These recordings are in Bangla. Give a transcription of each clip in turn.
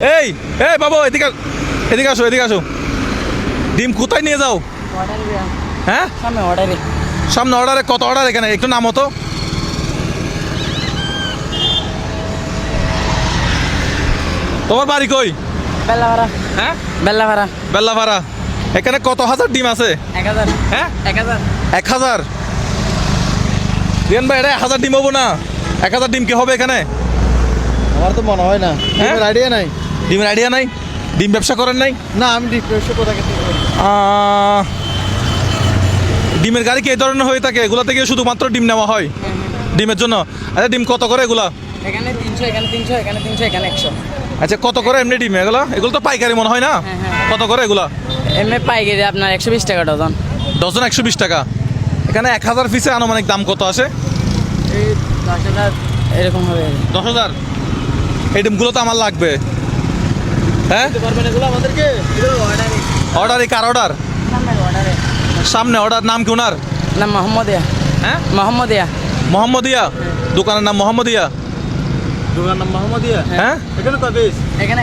এই এই বাবু এদিকে এদিকে আসো এদিকে আসো। ডিম কোথায় নিয়ে যাও? অর্ডার হ্যাঁ? সামনে অর্ডারে সামনে অর্ডারে কত অর্ডার এখানে? একটু নাম হতো তোমার বাড়ি কই? বেল্লা ভাড়া হ্যাঁ? বেল্লাভাড়া। এখানে কত হাজার ডিম আছে? এক হাজার। হ্যাঁ? এক হাজার। এক হাজার? রিয়ান ভাই এটা এক হাজার ডিম হব না। এক হাজার ডিম কি হবে এখানে? আমার তো মনে হয় না। হ্যাঁ? আইডিয়া নাই? ডিমের আইডিয়া নাই? ডিম ব্যবসা করেন নাই? না আমি ডিপ্রেশন কোথা থেকে আহ, ডিমের গাড়ি কি এই ধরনের হয়ে থাকে? এগুলা থেকে শুধুমাত্র ডিম নেওয়া হয়? ডিমের জন্য? আচ্ছা ডিম কত করে এগুলা? এখানে তিনশো এখানে তিনশো এখানে তিনশো এখানে একশো। আচ্ছা কত করে এমনি ডিম? এগুলো? এগুলো তো পাইকারি মনে হয় না? হ্যাঁ, হ্যাঁ। কত করে এগুলা? এমনি পাইকারি আপনার একশো বিশ টাকা ডজন। ডজন একশো বিশ টাকা। এখানে এক হাজার পিসে আনুমানিক দাম কত আসে? এই দশ হাজার এরকম হবে। দশ হাজার? এই ডিমগুলো তো আমার লাগবে। হ্যাঁ? কার অর্ডার সামনে অর্ডারে অর্ডার নাম কি ওনার? না মোহাম্মদিয়া হ্যাঁ? মোহাম্মদিয়া মোহাম্মদিয়া দোকানের নাম মোহাম্মদিয়া দোকান নাম মোহাম্মদিয়া হ্যাঁ? এখানে কয় এখানে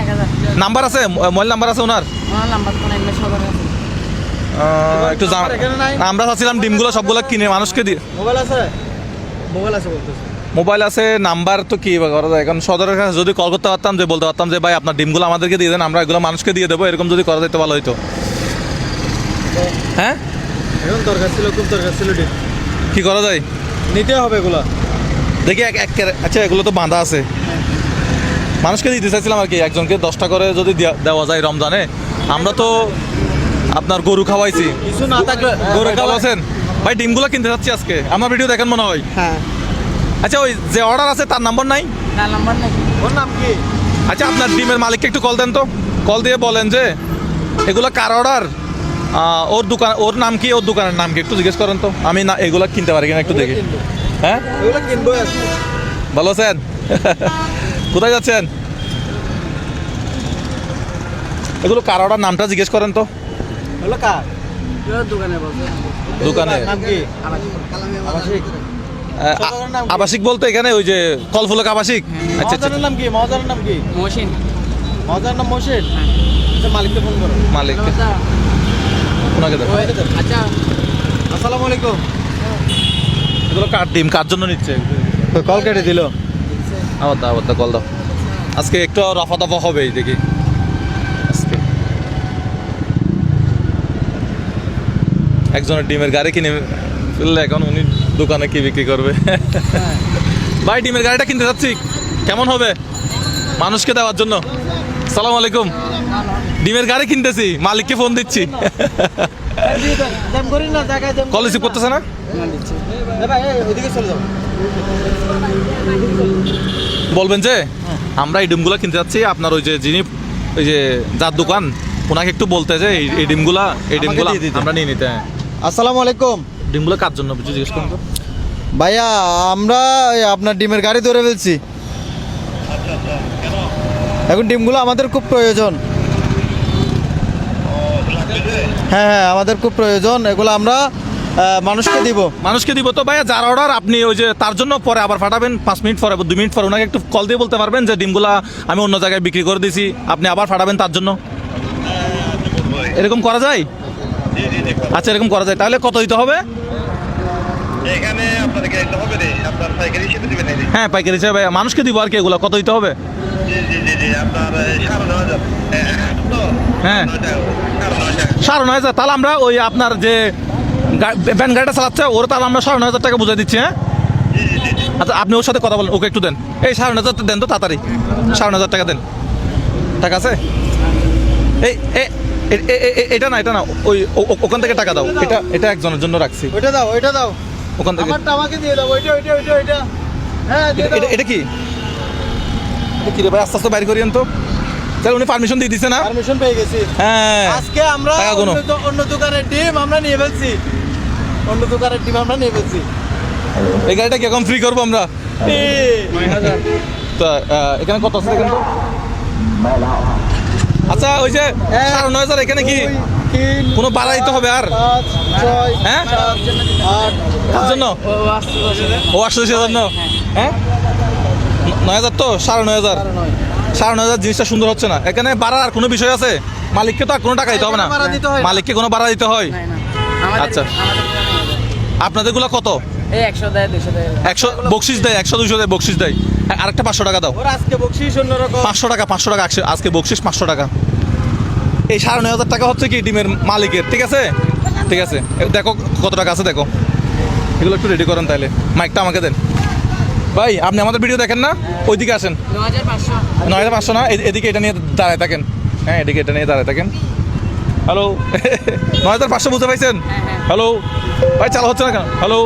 নাম্বার আছে? মোবাইল নাম্বার আছে ওনার? আমার নাম্বার কোনো এমনি সবার আছে। একটু নাই? আমরা চাচ্ছিলাম ডিমগুলো সবগুলো কিনে মানুষকে দিয়ে মোবাইল আছে? মোবাইল আছে বলতেছে। মোবাইল আছে নাম্বার তো কি করা যায়? কারণ সদরের কাছে যদি কল করতে পারতাম যে বলতে পারতাম যে ভাই আপনার ডিমগুলো আমাদেরকে দিয়ে দেন আমরা এগুলো মানুষকে দিয়ে দেবো। এরকম যদি করা যেতে ভালো হতো হ্যাঁ? এখন দরকার ছিল খুব দরকার ছিল ডিম। কি করা যায়? নিতে হবে এগুলো। দেখি এক এক আচ্ছা এগুলো তো বাঁধা আছে। মানুষকে দিতে চাইছিলাম আর কি একজনকে দশটা করে যদি দেওয়া যায় রমজানে। আমরা তো আপনার গরু খাওয়াইছি। কিছু না থাকলে গরু খাওয়াছেন? ভাই ডিমগুলো কিনতে যাচ্ছি আজকে। আমার ভিডিও দেখেন মনে হয়। হ্যাঁ। আচ্ছা ওই যে অর্ডার আছে তার নাম্বার নাই? না নাম্বার নেই। ওর নাম কি? আচ্ছা আপনার ডিমের মালিককে একটু কল দেন তো। কল দিয়ে বলেন যে এগুলো কার অর্ডার ওর দোকান ওর নাম কি? ওর দোকানের নাম কি? একটু জিজ্ঞেস করেন তো। আমি না এগুলো কিনতে পারি কিনা একটু দেখি। হ্যাঁ? এগুলো কিনবো ভালো আছেন? কোথায় যাচ্ছেন? এগুলো কার অর্ডার নামটা জিজ্ঞেস করেন তো। এগুলো কার? দোকানে দোকানে নাম কি? আবাসিক বলতে এখানে ওই যে কলফুলক আবাসিক। আচ্ছা আচ্ছা। মহাজনের নাম কি? মহাজনের নাম কি? মহসিন। মহাজনের নাম মহসিন? আচ্ছা মালিককে ফোন করো। মালিক ওনাকে দেন আচ্ছা। আসসালামু আলাইকুম। এগুলো কার ডিম? কার জন্য নিচ্ছে? কল কেটে দিল। আবার দাও আবার দাও কল দাও। আজকে একটু রফা দফা হবে দেখি একজনের ডিমের গাড়ি কিনে ফেললে এখন উনি দোকানে কি বিক্রি করবে? ভাই ডিমের গাড়িটা কিনতে যাচ্ছি। কেমন হবে? মানুষকে দেওয়ার জন্য। সালাম আলাইকুম। ডিমের গাড়ি কিনতেছি মালিককে ফোন দিচ্ছি। না কল রিসিভ করতেছে বলবেন যে আমরা এই ডিমগুলো কিনতে যাচ্ছি। আপনার ওই যে যিনি ওই যে যার দোকান ওনাকে একটু বলতে যে এই- এই ডিমগুলা এই ডিমগুলা আমরা নিয়ে নিতে হ্যাঁ। আসসালামু আলাইকুম। ডিমগুলো কার জন্য জিজ্ঞেস করুন তো। ভাইয়া আমরা আপনার ডিমের গাড়ি ধরে ফেলছি। এখন ডিমগুলো আমাদের খুব প্রয়োজন। হ্যাঁ হ্যাঁ আমাদের খুব প্রয়োজন। এগুলো আমরা মানুষকে দিব। মানুষকে দিব তো ভাইয়া যার অর্ডার আপনি ওই যে তার জন্য পরে আবার পাঠাবেন। পাঁচ মিনিট পরে দু মিনিট পরে ওনাকে একটু কল দিয়ে বলতে পারবেন যে ডিমগুলা আমি অন্য জায়গায় বিক্রি করে দিয়েছি আপনি আবার পাঠাবেন তার জন্য? এরকম করা যায়? আচ্ছা এরকম করা যায়। তাহলে কত দিতে হবে? এখানে আপনাদের গাড়িতে হবে রে। আপনার পাইকারি হিসেবে দিবেন হ্যাঁ পাইকারি হিসাবে। মানুষকে দিব আর কি এগুলো। কত দিতে হবে? জি জি জি জি আপনার সাড়ে নয় হাজার। হ্যাঁ। সাড়ে নয় হাজার। তাহলে আমরা ওই আপনার যে ভ্যান গাড়িটা চালাচ্ছে ওর তাহলে আমরা সাড়ে নয় হাজার টাকা বুঝাই দিচ্ছি হ্যাঁ? আচ্ছা আপনি ওর সাথে কথা বলেন। ওকে একটু দেন। এই সাড়ে নয় হাজার দেন তো তাড়াতাড়ি। সাড়ে নয় হাজার টাকা দেন। টাকা আছে? এই এটা না এটা না ওই ওখান থেকে টাকা দাও। এটা এটা একজনের জন্য রাখছি। ওইটা দাও ওইটা দাও। ওখান থেকে। আমারটা আমাকে দিয়ে দাও ওইটা ওইটা ওইটা ওইটা। হ্যাঁ এটা- এটা- কি? এটা কি রে ভাই আস্তে আস্তে বাইর করিয়েন তো। তাহলে উনি পারমিশন দিয়ে দিছে না? পারমিশন পেয়ে গেছি। হ্যাঁ। আজকে আমরা গুনো। অন্য দোকানের ডিম আমরা নিয়ে ফেলছি। অন্য দোকানের ডিম আমরা নিয়ে ফেলছি। এই গাড়িটা কীরকম ফ্রি করব আমরা? তা এখানে কত আছে দেখেন তো? আচ্ছা ওই যে সাড়ে নয় হাজার এখানে কি? কোনো বাড়া দিতে হবে আর? হ্যাঁ? কার জন্য? ও বসে ও জন্য? হ্যাঁ ন- নয় হাজার তো? সাড়ে নয় হাজার। সাড়ে নয়। হাজার জিনিসটা সুন্দর হচ্ছে না। এখানে বাড়ার আর কোনো বিষয় আছে? মালিককে তো আর কোনো টাকা দিতে হবে না। না। মালিককে কোনো বাড়া দিতে হয়? না, না। আচ্ছা। আপনাদেরগুলো কত? একশো দেয় দুশো দেয়। একশো বকশিস দেয় একশো দুশো দেয় বকশিস দেয়। আরেকটা পাঁচশো টাকা দাও। ওর আজকে বকশিস অন্যরকম পাঁচশো টাকা পাঁচশো টাকা আজকে- আজকে বকশিস পাঁচশো টাকা। এই সাড়ে নয় হাজার টাকা হচ্ছে কি ডিমের মালিকের ঠিক আছে? ঠিক আছে। দেখো কত টাকা আছে দেখো। এগুলো একটু রেডি করেন তাহলে মাইকটা আমাকে দেন। ভাই আপনি আমাদের ভিডিও দেখেন না? ওইদিকে আসেন। নয় হাজার পাঁচশো। না এদিকে এটা নিয়ে দাঁড়ায় থাকেন। হ্যাঁ এদিকে এটা নিয়ে দাঁড়ায় থাকেন। হ্যালো নয় হাজার পাঁচশো বুঝতে পাইছেন? হ্যালো ভাই চালা হচ্ছে না কেন? হ্যালো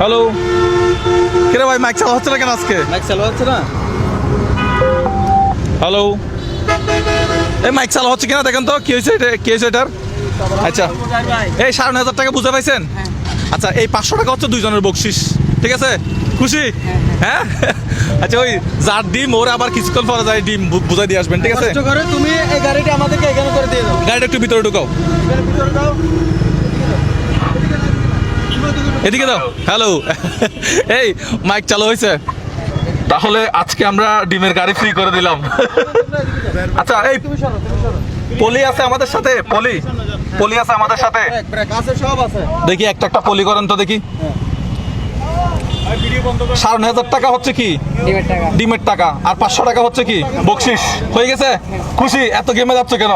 হ্যালো কিরে ভাই মাইক চালা হচ্ছে না কেন আজকে? মাইক চালু হচ্ছে না? হ্যালো এই মাইক চালা হচ্ছে কিনা দেখেন তো কি হয়েছে এটা কি হয়েছে এটার? আচ্ছা। এই সাড়ে হাজার টাকা বুঝতে পাইছেন? আচ্ছা এই পাঁচশো টাকা হচ্ছে দুইজনের বকশিস ঠিক আছে? খুশি? হ্যাঁ। আচ্ছা ওই যার ডিম ওর আবার কিছুক্ষণ পরে যায় ডিম বুঝাই দিয়ে আসবেন ঠিক আছে? তুমি এই গাড়িটা আমাদেরকে এখানে করে দিয়ে দাও। গাড়িটা একটু ভিতরে ঢুকাও। ভিতরে দাও এদিকে দাও। হ্যালো এই মাইক চালু হয়েছে। তাহলে আজকে আমরা ডিমের গাড়ি ফ্রি করে দিলাম। আচ্ছা এই পলি আছে আমাদের সাথে? পলি? পলি আছে আমাদের সাথে? ব্রেক ব্রেক আছে সব আছে দেখি একটা একটা পলি করেন তো দেখি। সাড়ে নয় হাজার টাকা হচ্ছে কি? ডিমের টাকা। আর পাঁচশো টাকা হচ্ছে কি? বকশিস। হয়ে গেছে? খুশি? এত গেমে যাচ্ছে কেন?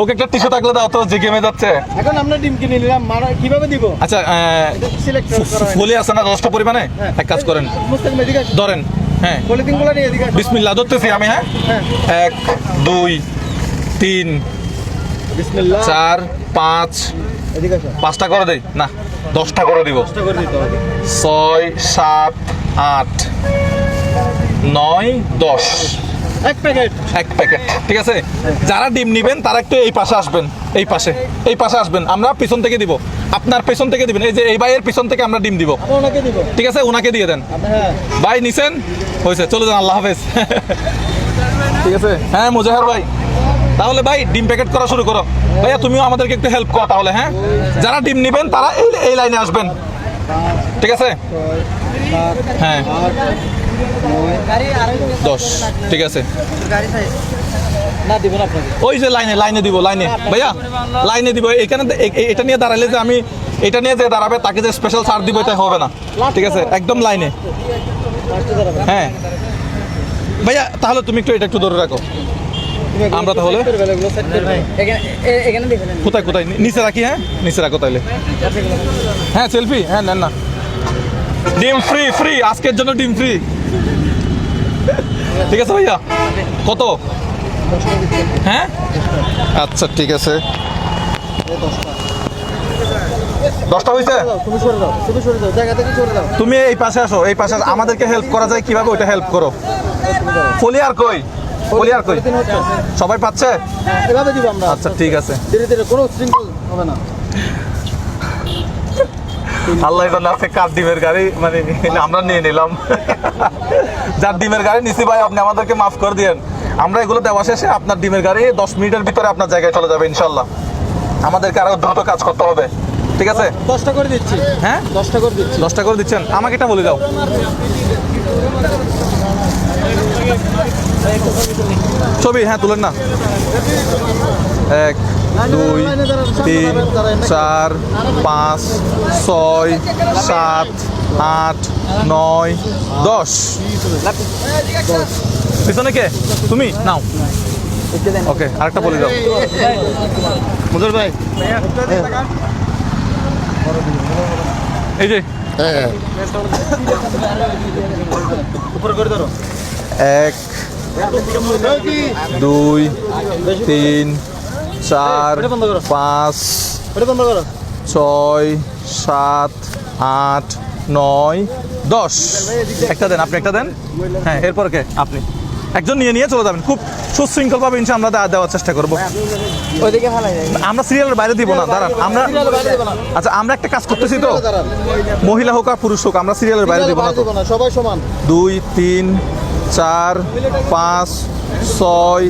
ওকে একটা টিস্যু থাকলে দাও তো যে গেমে যাচ্ছে। এখন আমরা ডিম কিনে নিলাম মারা কীভাবে দিব? আচ্ছা সিলেক্ট করা হয় আছে না যথেষ্ট পরিমাণে? হ্যাঁ। এক কাজ করেন। ধরেন হ্যাঁ। পলিথিনগুলো নিয়ে এদিকে। বিসমিল্লাহ ধরতেছি আমি হ্যাঁ? হ্যাঁ। এক দুই তিন চার পাঁচ। পাঁচটা করে দেই? না দশটা করে দিব। ছয় সাত আট নয় দশ। এক প্যাকেট। এক প্যাকেট ঠিক আছে? যারা ডিম নেবেন তারা একটু এই পাশে আসবেন এই পাশে এই পাশে আসবেন। আমরা পিছন থেকে দিব। আপনার পেছন থেকে দিবেন। এই যে এই ভাইয়ের পিছন থেকে আমরা ডিম দিব। ঠিক আছে? ওনাকে দিয়ে দেন। হ্যাঁ। ভাই নিছেন? হয়েছে চলে যান আল্লাহ হাফেজ। ঠিক আছে? হ্যাঁ মুজাহার ভাই। তাহলে ভাই ডিম প্যাকেট করা শুরু করো। ভাইয়া তুমিও আমাদেরকে একটু হেল্প করো তাহলে হ্যাঁ? যারা ডিম নেবেন তারা এই এই লাইনে আসবেন। ঠিক আছে? হ্যাঁ। দশ। ঠিক আছে। ওই যে লাইনে লাইনে দিব, লাইনে। ভাইয়া, লাইনে দিব। এখানে এটা নিয়ে দাঁড়ালে যে আমি এটা নিয়ে যে দাঁড়াবে, তাকে যে স্পেশাল ছাড় দিব, এটা হবে না। ঠিক আছে? একদম লাইনে। হ্যাঁ। ভাইয়া, তাহলে তুমি একটু এটা একটু ধরে রাখো। আমরা তাহলে? কোথায় কোথায়? নিচে রাখি হ্যাঁ? নিচে রাখো তাইলে হ্যাঁ সেলফি। হ্যাঁ নেন না। ডিম ফ্রি ফ্রি আজকের জন্য ডিম ফ্রি। ঠিক আছে ভাইয়া? কত? হ্যাঁ? আচ্ছা ঠিক আছে। দশটা। হয়েছে তুমি সরে তুমি সরে দাও জায়গা থেকে সরে দাও তুমি এই পাশে আসো এই পাশে আমাদেরকে হেল্প করা যায় কীভাবে? ওইটা হেল্প করো। ফলি আর কই? ফলি আর কই? সবাই পাচ্ছে? হ্যাঁ, এভাবে দিব আমরা। আচ্ছা ঠিক আছে। ধীরে ধীরে কোনো শৃঙ্খল হবে না। আল্লাহ জানে আছে কার ডিমের গাড়ি মানে আমরা নিয়ে নিলাম। যার ডিমের গাড়ি নিছি ভাই আপনি আমাদেরকে মাফ করে দিয়েন। আমরা এগুলো দেওয়া শেষে আপনার ডিমের গাড়ি দশ মিনিটের ভিতরে আপনার জায়গায় চলে যাবে ইনশাল্লাহ আমাদেরকে আরও দ্রুত কাজ করতে হবে। ঠিক আছে? দশটা করে দিচ্ছি। হ্যাঁ? দশটা করে দিচ্ছি। দশটা করে দিচ্ছেন? আমাকে এটা বলে দাও। ছবি হ্যাঁ তুলেন না। এক দুই তিন চার পাঁচ ছয় সাত আট নয় দশ। পিছনে কে? তুমি? নাও। ওকে আরেকটা বলে দাও। মুজর ভাই। এই যে। এক দুই তিন চার এটা বন্ধ করো। পাঁচ ওটা বন্ধ করো। ছয় সাত আট নয় দশ। একটা দেন আপনি একটা দেন? হ্যাঁ এরপর কে? আপনি। একজন নিয়ে নিয়ে চলে যাবেন। খুব সুশৃঙ্খলভাবে ইনশা আমরা দেওয়ার চেষ্টা করব। আমরা সিরিয়ালের বাইরে দিব না দাঁড়ান। আমরা সিরিয়ালের বাইরে দিব না। আচ্ছা আমরা একটা কাজ করতেছি তো। মহিলা হোক আর পুরুষ হোক আমরা সিরিয়ালের বাইরে দিব না বাইরে তো দিব না সবাই সমান। দুই তিন চার পাঁচ ছয়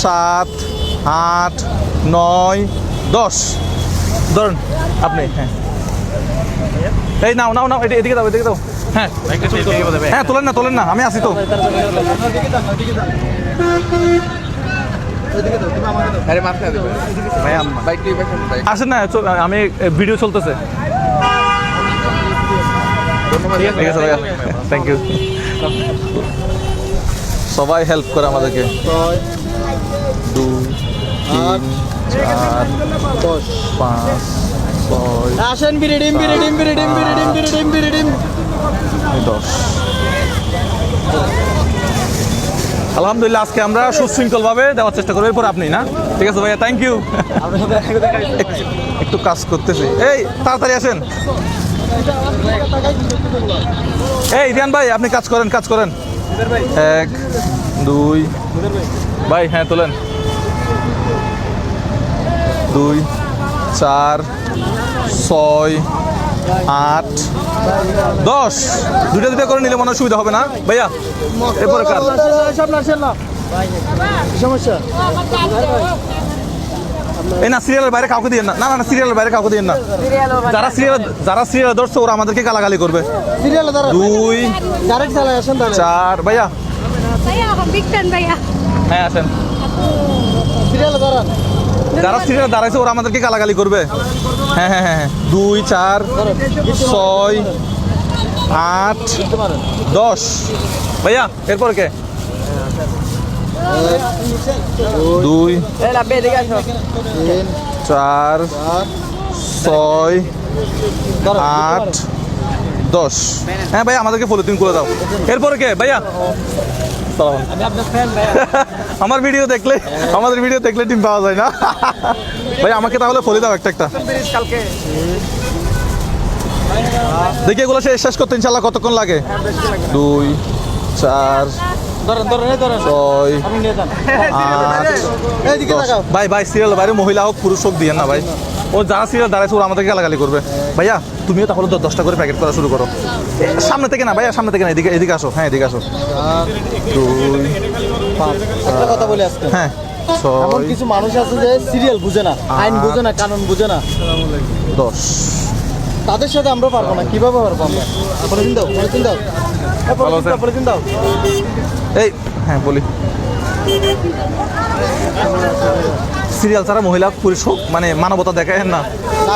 সাত আট নয় দশ। ধরুন আপনি হ্যাঁ। এই নাও নাও নাও এটি- এদিকে দাও এদিকে দাও। হ্যাঁ। হ্যাঁ তোলেন না তোলেন না আমি আসি তো। আসেন না আমি ভিডিও চলতেছে। ঠিক আছে ভাইয়া। থ্যাংক ইউ সবাই হেল্প করে আমাদেরকে। দুই তিন চার পাঁচ ছয় আসেন বিরিডিম বিরিডিম বিরিডিম বিরিডিম বিরিডিম বিরিডিম। দশ। আলহামদুলিল্লাহ আজকে আমরা সুশৃঙ্খলভাবে দেওয়ার চেষ্টা করব। এরপর আপনি না? ঠিক আছে ভাইয়া থ্যাংক ইউ একটু কাজ করতেছি। এই তাড়াতাড়ি আসেন। এই রিয়ান ভাই আপনি কাজ করেন কাজ করেন। এক দুই। ভাই হ্যাঁ তোলেন। দুই চার ছয় আট দশ। দুইটা দুইটা করে নিলে মনে হয় সুবিধা হবে না? ভাইয়া এরপরে কার? সমস্যা? এই না সিরিয়ালের বাইরে কাউকে দিয়ে না। না না সিরিয়ালের বাইরে কাউকে দিয়ে না। যারা সিরিয়াল যারা সিরিয়াল ধরছে ওরা আমাদেরকে গালাগালি করবে। সিরিয়ালে দুই চার ভাইয়া। হ্যাঁ আসেন। সিরিয়ালে যারা সিরিয়াল দাঁড়াইছে ওরা আমাদেরকে গালাগালি করবে। হ্যাঁ হ্যাঁ হ্যাঁ হ্যাঁ। দুই চার ছয় আট দশ। ভাইয়া এরপর কে? দুই চার ছয় আট দশ। হ্যাঁ ভাইয়া আমাদেরকে পলিথিন করে দাও। এরপরে কে? ভাইয়া। সালাম। আমি আপনার ফ্যান ভাইয়া। আমার ভিডিও দেখলে আমাদের ভিডিও দেখলে টিম পাওয়া যায় না। ভাই আমাকে তাহলে ফলি দাও একটা একটা। দেখি এগুলো শেষ শেষ করতে ইনশাল্লাহ কতক্ষণ লাগে? দুই চার ভাই ভাই সিরিয়াল বাইরে মহিলা হোক পুরুষ হোক দিয়ে না ভাই। ও যারা সিরিয়াল দাঁড়াইছে ওরা আমাদেরকে গালাগালি করবে। ভাইয়া তুমিও তাহলে দশটা করে প্যাকেট করা শুরু করো। সামনে থেকে না ভাইয়া সামনে থেকে না এদিকে এদিকে আসো। হ্যাঁ এদিকে আসো। দুই একটা কথা বলি আজকে। হ্যাঁ এমন কিছু মানুষ আছে যে সিরিয়াল বুঝে না আইন বুঝে না কানুন বুঝে না। দশ। তাদের সাথে আমরা পারব না কীভাবে পারব আমরা? পলিথিন দাও? পলিথিন দাও। এই হ্যাঁ বলি। সিরিয়াল ছাড়া মহিলা পুরুষ হোক মানে মানবতা দেখায় না? না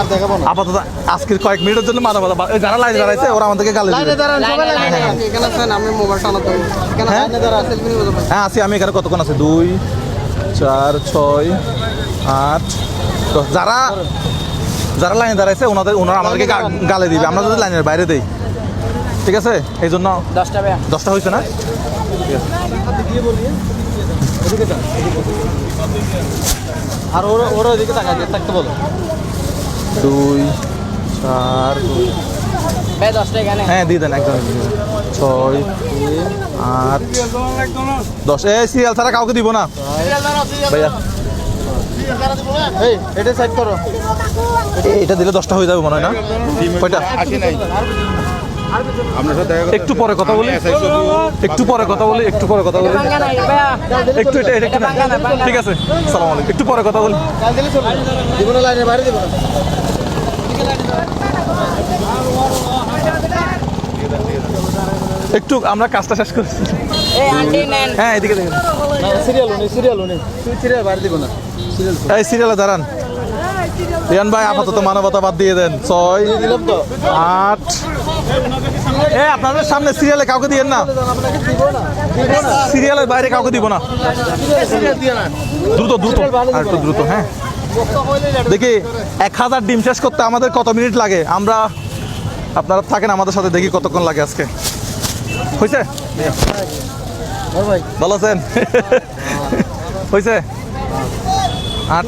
আপাতত আজকের কয়েক মিনিটের জন্য মানবতা যারা লাইনে দাঁড়াইছে ওরা আমাদেরকে গালি হ্যাঁ? দাঁড়ান হ্যাঁ আছি আমি এখানে কতক্ষণ আছে? দুই চার ছয় আট দশ। যারা যারা লাইনে দাঁড়াইছে ওনাদের ওনারা আমাদেরকে গালে দিবে। আমরা যদি লাইনের বাইরে দেই। ঠিক আছে? এই জন্য দশটা দশটা হয়েছে না? এদিকে যান আর ওরা ওরা ওইদিকে তাকা থাকতে বলো। দুই চার ভাই দশটা এখানে। হ্যাঁ দিয়ে দেন একদম ছয় আট। দশ। এই সিরিয়াল ছাড়া কাউকে দিব না। ভাইয়া। এই এটা সাইড করো। এ- এটা দিলে দশটা হয়ে যাবে মনে হয় না? কয়টা? নাই। একটু পরে কথা বলি। একটু পরে কথা বলি একটু পরে কথা বলি। একটু এটা এটা। ঠিক আছে সালাম আলাইকুম। একটু পরে কথা বলি। একটু আমরা কাজটা শেষ করি। এই আন্টি নেন। হ্যাঁ এদিকে দেখেন সিরিয়াল উনি সিরিয়াল উনি সিরিয়াল বাইরে দিব না এই সিরিয়ালে দাঁড়ান। রিয়ান ভাই আপাতত মানবতা বাদ দিয়ে দেন। ছয় আট এ, আপনাদের সামনে সিরিয়ালে কাউকে দিয়েন না। সিরিয়ালের বাইরে কাউকে দিব না। দিয়ে দ্রুত দ্রুত। আর একটু দ্রুত হ্যাঁ। দেখি, এক হাজার ডিম শেষ করতে আমাদের কত মিনিট লাগে? আমরা, আপনারা থাকেন আমাদের সাথে, দেখি কতক্ষণ লাগে আজকে। হয়েছে ভালো আছেন? হয়েছে আট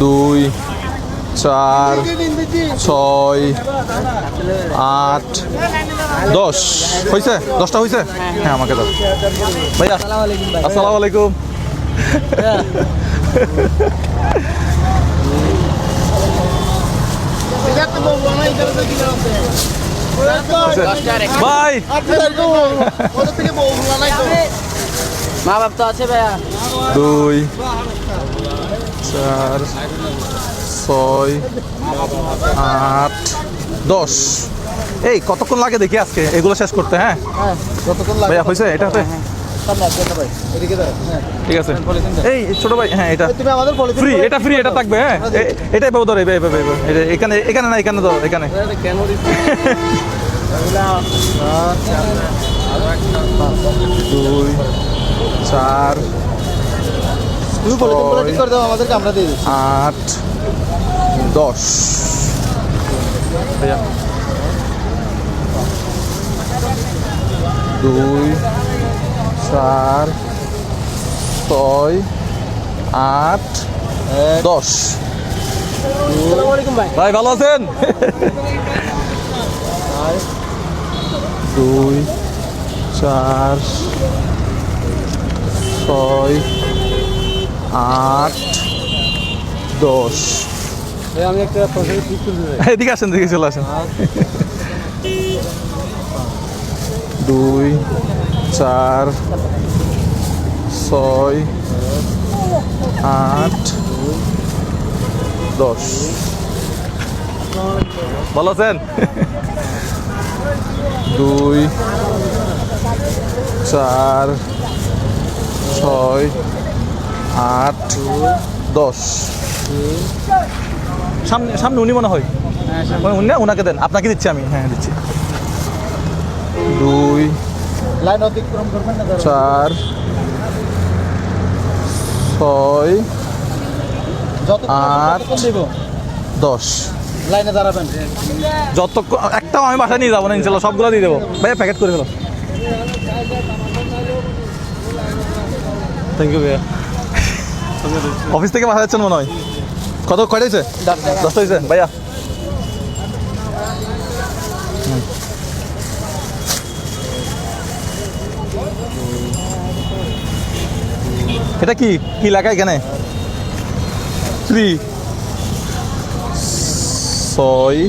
দুই চার ছয় আট দশ। হয়েছে দশটা হয়েছে হ্যাঁ আমাকে দাও। ভাইয়া আসসালামু আলাইকুম। বাই মা বাপ তো আছে ভাইয়া। দুই চার ছয় আট দশ। এই কতক্ষণ লাগে দেখি আজকে? এগুলো শেষ করতে হ্যাঁ? হ্যাঁ ভাইয়া হয়েছে? এটা দাঁড়া হ্যাঁ ঠিক আছে। এই ছোট ভাই হ্যাঁ এটা। আমাদের ফ্রি এটা ফ্রি এটা থাকবে হ্যাঁ? এ- এটাই পাবো ধর এইভাবে, এইভাবে। এখানে এখানে না এখানে ধর এখানে। দুই চার আট দশ। ভাইয়া। দুই চার ছয় আট দশ। আসসালামু আলাইকুম ভাই। ভাই ভালো আছেন? দুই চার ছয় আট দশ। আমি একটা ঠিক এদিকে আসেন দিকে চলে আসেন। দুই চার ছয় আট দশ। ভালো আছেন? দুই চার ছয় আট দশ। সামনে সামনে উনি মনে হয়। ওই উনি না ওনাকে দেন। আপনাকে দিচ্ছি আমি। হ্যাঁ দিচ্ছি। দুই লাইন অতিক্রম করবেন না চার ছয় আট। দিব। দশ। লাইনে দাঁড়াবেন। যত একটাও আমি বাসায় নিয়ে যাব না ইনশাল্লাহ সবগুলো দিয়ে দেবো। ভাইয়া প্যাকেট করে ফেলো। থ্যাংক ইউ ভাইয়া। অফিস থেকে বাসা যাচ্ছেন মনে হয়? কত কয়টা হয়েছে দশটা। হয়েছে ভাইয়া। এটা কি? কি লাগায় এখানে? থ্রি ছয়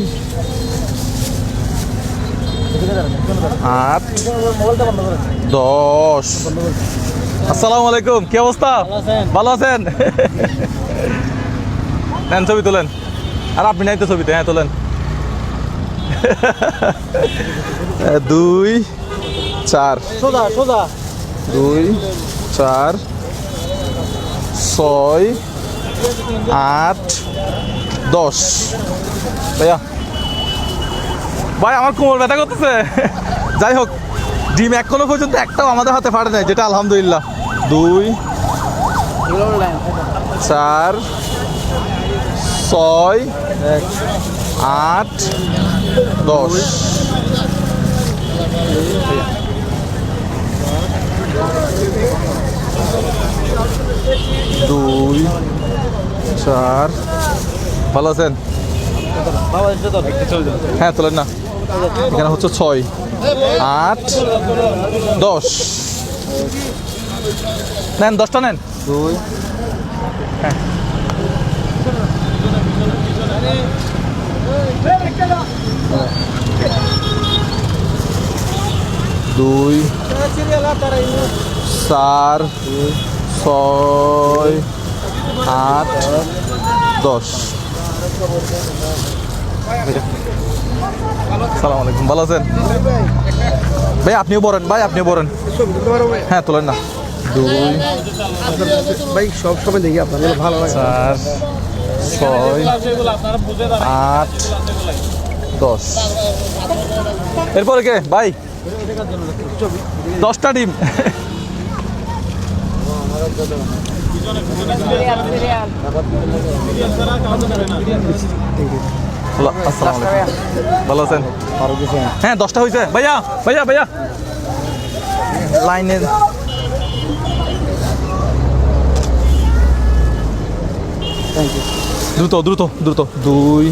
আট দশ। আসসালামু আলাইকুম। কি অবস্থা? ভালো আছেন? নেন ছবি তোলেন। আর আপনি নাই তো ছবিতে হ্যাঁ তোলেন। দুই চার। সোজা সোজা। দুই চার ছয় আট দশ। ভাইয়া। ভাই আমার কোমর ব্যথা করতেছে। যাই হোক ডিম এখনও পর্যন্ত একটাও আমাদের হাতে ফাটে নাই যেটা আলহামদুলিল্লাহ। দুই চার ছয়, আট, দশ। দুই, চার। ভালো আছেন? হ্যাঁ তোলেন না। এখানে হচ্ছে ছয়, আট, দশ। নেন, দশটা নেন। দুই দুই চার ছয় আট দশ। সালাম আলাইকুম ভালো আছেন? ভাই আপনিও বলেন ভাই আপনিও বলেন হ্যাঁ তোলেন না। দুই ভাই সব সময় দেখি আপনাদের ভালো লাগে ছয়, আট, দশ। এরপরে কে? ভাই। দশটা ডিম। ভালো আছেন? হ্যাঁ দশটা হয়েছে ভাইয়া ভাইয়া ভাইয়া। লাইনে দ্রুত দ্রুত দ্রুত। দুই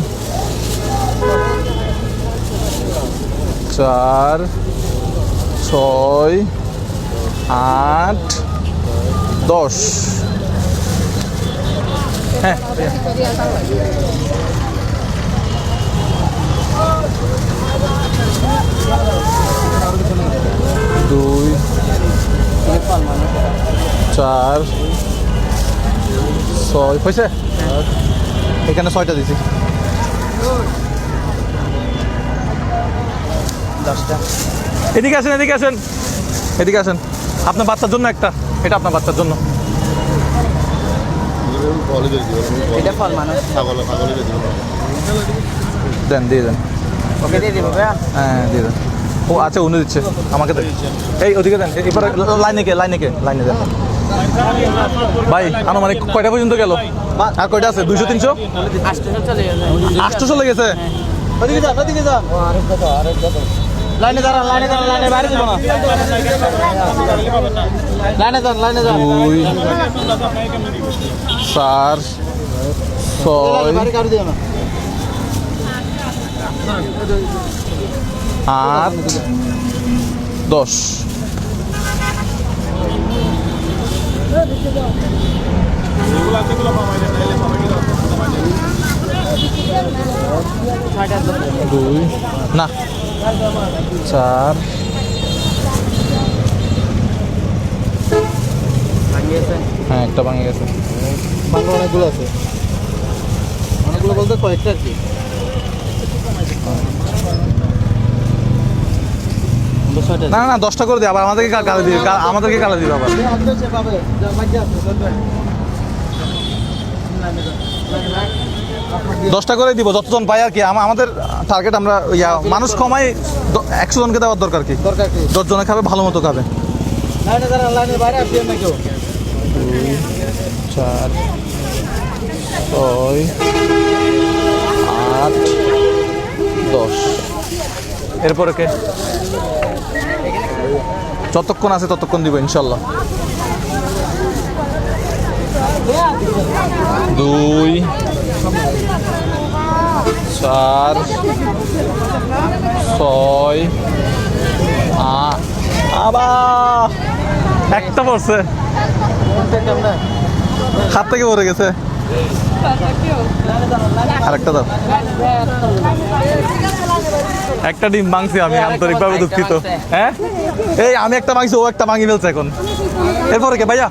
চার ছয় আট দশ। হ্যাঁ দুই চার ছয়। হয়েছে এখানে ছয়টা দিছি। দশটা। এদিকে আসেন এদিকে আসেন। এদিকে আসেন। আপনার বাচ্চার জন্য একটা। এটা আপনার বাচ্চার জন্য। এটা ফল মানুষ। দেন দিয়ে দেন। ওকে দিয়ে দিব হ্যাঁ দিয়ে দেন। ও আচ্ছা উনি দিচ্ছে। আমাকে দেন। এই ওদিকে দেন। এবারে লাইনে কে লাইনে কে লাইনে দেন। ভাই আনুমানিক কয়টা পর্যন্ত গেল? আর কয়টা আছে? দুইশো তিনশো? আসতে চলে গেছে আটশো চলে গেছে। লাইনে দাঁড়ান লাইনে দাঁড়ান লাইনে বাইরে দিব না। লাইনে দুই চার ছয় আট দশ। দুই না। চার। হ্যাঁ একটা ভাঙে গেছে। বাংলা অনেকগুলো আছে। অনেকগুলো বলতে কয়েকটা আর কি আমরা ছয়টা না না না দশটা করে দিই আবার আমাদেরকে গালি দিবে আমাদেরকে গালি দিবে আবার। দশটা করে দিব যতজন পাই আর কি আমাদের টার্গেট আমরা ইয়া মানুষ কমাই একশো জনকে দেওয়ার দরকার কি? দরকার দশ জনে খাবে ভালো মতো খাবে। লাইনে দাঁড়ান লাইনের বাইরে আসবেন না কেউ। চার ছয় আট দশ। এরপরে কে? যতক্ষণ আছে ততক্ষণ দিব ইনশাল্লাহ। দুই চার ছয় আবার একটা পড়ছে। হাত থেকে পড়ে গেছে। আরেকটা দাও। একটা ডিম ভাঙছি আমি আন্তরিকভাবে দুঃখিত। হ্যাঁ? এই আমি একটা ভাঙছি ও একটা ভাঙি ফেলছে এখন। এরপরে কে ভাইয়া?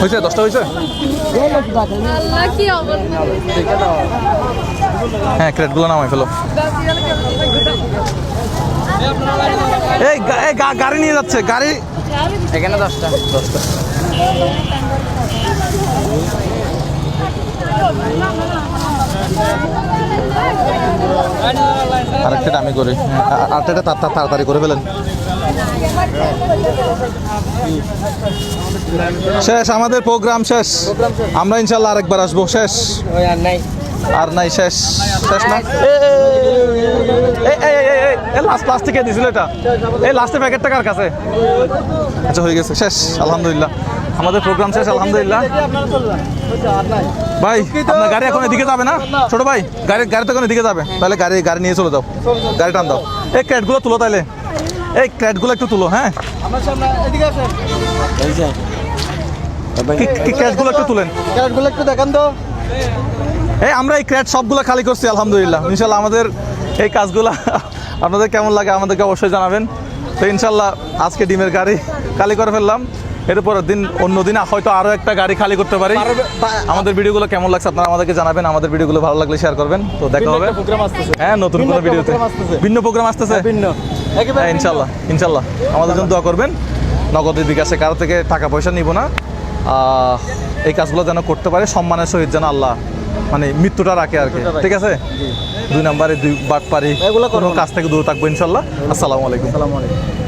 হয়েছে দশটা হয়েছে? হ্যাঁ ক্রেটগুলো নামাই ফেলো। এই গা- এই গাড়ি নিয়ে যাচ্ছে গাড়ি এখানে দশটা। দশটা। আরেকটা আমি করি। আরেকটা তাড়াতাড়ি করে ফেলেন। শেষ, আমাদের প্রোগ্রাম শেষ। আমরা ইনশাল্লাহ আরেকবার আসব। শেষ। নাই। আর নাই শেষ শেষ না? লাস্ট লাস্ট থেকে দিছিল এটা। এই লাস্টের প্যাকেটটা কার কাছে? আচ্ছা হয়ে গেছে শেষ আলহামদুলিল্লাহ। আমাদের প্রোগ্রাম শেষ আলহামদুলিল্লাহ। ভাই আপনার গাড়ি এখন এদিকে যাবে না? ছোট ভাই গাড়ি গাড়ি তো এখন এদিকে যাবে। তাহলে গাড়ি গাড়ি নিয়ে চলে যাও। গাড়ি টান দাও। এই ক্যাটগুলো তুলো তাইলে এই ক্যাটগুলো একটু তুলো হ্যাঁ? আমার সামনে এদিকে ক্যাটগুলো একটু তুলেন। ক্যারেটগুলো একটু দেখান তো। এই আমরা এই ক্র্যাট সবগুলো খালি করছি আলহামদুলিল্লাহ। ইনশাল্লাহ আমাদের এই কাজগুলো আপনাদের কেমন লাগে আমাদেরকে অবশ্যই জানাবেন। তো ইনশাল্লাহ আজকে ডিমের গাড়ি খালি করে ফেললাম। এরপর দিন অন্য দিন হয়তো আরও একটা গাড়ি খালি করতে পারি। আমাদের ভিডিওগুলো কেমন লাগছে আপনারা আমাদেরকে জানাবেন। আমাদের ভিডিওগুলো ভালো লাগলে শেয়ার করবেন। তো দেখা হবে। হ্যাঁ নতুন কোনো ভিডিওতে। ভিন্ন প্রোগ্রাম আসতেছে। ভিন্ন। হ্যাঁ ইনশাল্লাহ ইনশাল্লাহ। আমাদের জন্য দোয়া করবেন। নগদের বিকাশে কারও থেকে টাকা পয়সা নিব না। আহ, এই কাজগুলো যেন করতে পারে। সম্মানের সহিত যেন আল্লাহ মানে মৃত্যুটা রাখে আর কি। ঠিক আছে? দুই নাম্বারে দুই বাট পারি কোনো কাজ থেকে দূরে থাকব ইনশাল্লাহ। আসসালামু আলাইকুম। আসসালামু আলাইকুম।